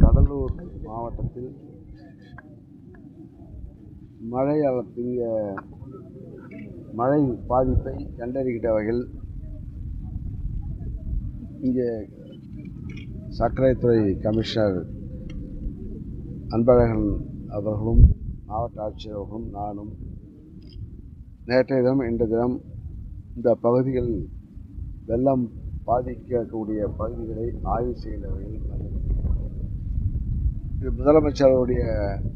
கடலூர் மாவட்டத்தில் மழை இங்கே மழை பாதிப்பை கண்டறிகின்ற வகையில் இங்கே சர்க்கரைத்துறை கமிஷனர் அன்பழகன் அவர்களும் மாவட்ட ஆட்சியர் அவர்களும் நானும் நேற்றைய தினம் இன்று தினம் இந்த பகுதிகள் வெள்ளம் பாதிக்கக்கூடிய பகுதிகளை ஆய்வு செய்கின்ற வகையில் இது முதலமைச்சருடைய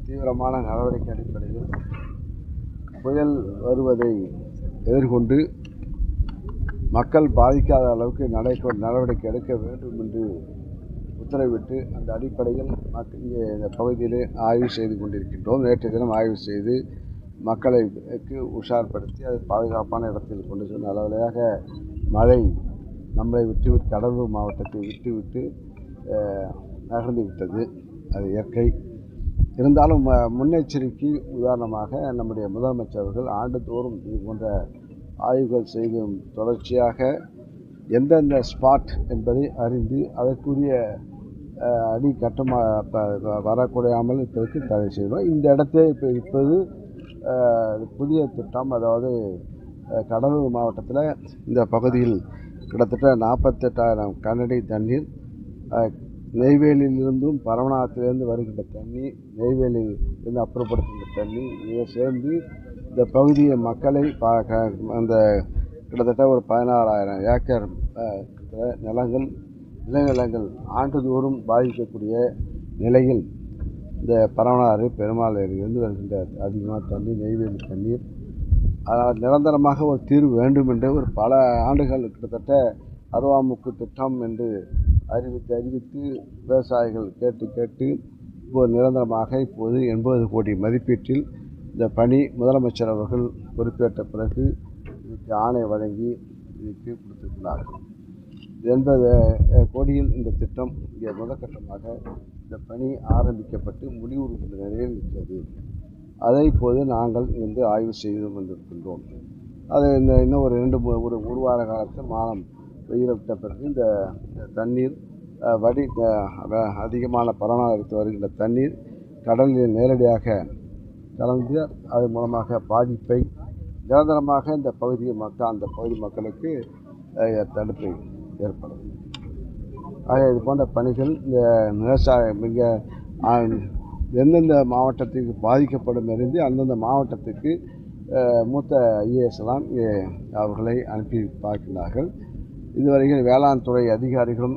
தீவிரமான நடவடிக்கை அடிப்படையில் புயல் வருவதை எதிர்கொண்டு மக்கள் பாதிக்காத அளவுக்கு நடை நடவடிக்கை எடுக்க வேண்டும் என்று உத்தரவிட்டு அந்த அடிப்படையில் மக் இங்கே இந்த பகுதியிலே ஆய்வு செய்து கொண்டிருக்கின்றோம். நேற்றைய தினம் ஆய்வு செய்து மக்களைக்கு உஷார்படுத்தி அது பாதுகாப்பான இடத்தில் கொண்டு செல்லும் அளவிலையாக மழை நம்மளை விட்டுவிட்டு கடலூர் மாவட்டத்தை விட்டுவிட்டு நகர்ந்து விட்டது. அது இயற்கை. இருந்தாலும் முன்னெச்சரிக்கை உதாரணமாக நம்முடைய முதலமைச்சர்கள் ஆண்டுதோறும் இது போன்ற ஆய்வுகள் செய்தும் தொடர்ச்சியாக எந்தெந்த ஸ்பாட் என்பதை அறிந்து அதற்குரிய அடி கட்டமாக வரக்கூடாமல் தடை செய்வோம் இந்த இடத்தை இப்போ இப்போது புதிய திட்டம் அதாவது கடலூர் மாவட்டத்தில் இந்த பகுதியில் கிட்டத்தட்ட நாற்பத்தெட்டாயிரம் கனடி தண்ணீர் நெய்வேலியிலிருந்தும் பரவனாத்திலிருந்து வருகின்ற தண்ணி நெய்வேலியிலிருந்து அப்புறப்படுத்துகின்ற தண்ணி இதை சேர்ந்து இந்த பகுதியை மக்களை பா க- அந்த கிட்டத்தட்ட ஒரு பதினாறாயிரம் ஏக்கர் நிலங்கள் விளைநிலங்கள் ஆண்டுதோறும் பாதிக்கக்கூடிய நிலையில் இந்த பரவனாறு பெருமாள் ஏரியிலிருந்து வருகின்ற அதிகமான தண்ணீர் நெய்வேலி தண்ணீர். அதனால் நிரந்தரமாக ஒரு தீர்வு வேண்டும் என்று ஒரு பல ஆண்டுகள் கிட்டத்தட்ட அருவாமுக்கு திட்டம் என்று அறிவித்து அறிவித்து விவசாயிகள் கேட்டு கேட்டு இப்போது நிரந்தரமாக இப்போது எண்பது கோடி மதிப்பீட்டில் இந்த பணி முதலமைச்சர் அவர்கள் பொறுப்பேற்ற பிறகு இதுக்கு ஆணை வழங்கி இதுக்கு கொடுத்திருக்கிறார்கள் எண்பது கோடியில் இந்த திட்டம் இங்கே முதற்கட்டமாக இந்த பணி ஆரம்பிக்கப்பட்டு முடிவுறுகின்ற நிலையில் இருக்கிறது அதை இப்போது நாங்கள் இருந்து ஆய்வு செய்து கொண்டிருக்கின்றோம். அது இந்த இன்னும் ஒரு ரெண்டு ஒரு ஒரு வார காலத்தில் மானம் வெயில் விட்ட பிறகு இந்த தண்ணீர் வடி அதிகமான வ- அதிகமான பரவலாக வருகின்ற தண்ணீர் கடலில் நேரடியாக கலந்து அது மூலமாக பாதிப்பை நிரந்தரமாக இந்த பகுதி மக்கள் அந்த பகுதி மக்களுக்கு தடுப்பு ஏற்படும் ஆக இது போன்ற பணிகள் இந்த விவசாயம் இங்கே எந்தெந்த மாவட்டத்துக்கு பாதிக்கப்படும் இருந்து அந்தந்த மாவட்டத்துக்கு மூத்த ஐஏஎஸ் எல்லாம் அவர்களை அனுப்பி பார்க்கிறார்கள் இதுவரையில் வேளாண் துறை அதிகாரிகளும்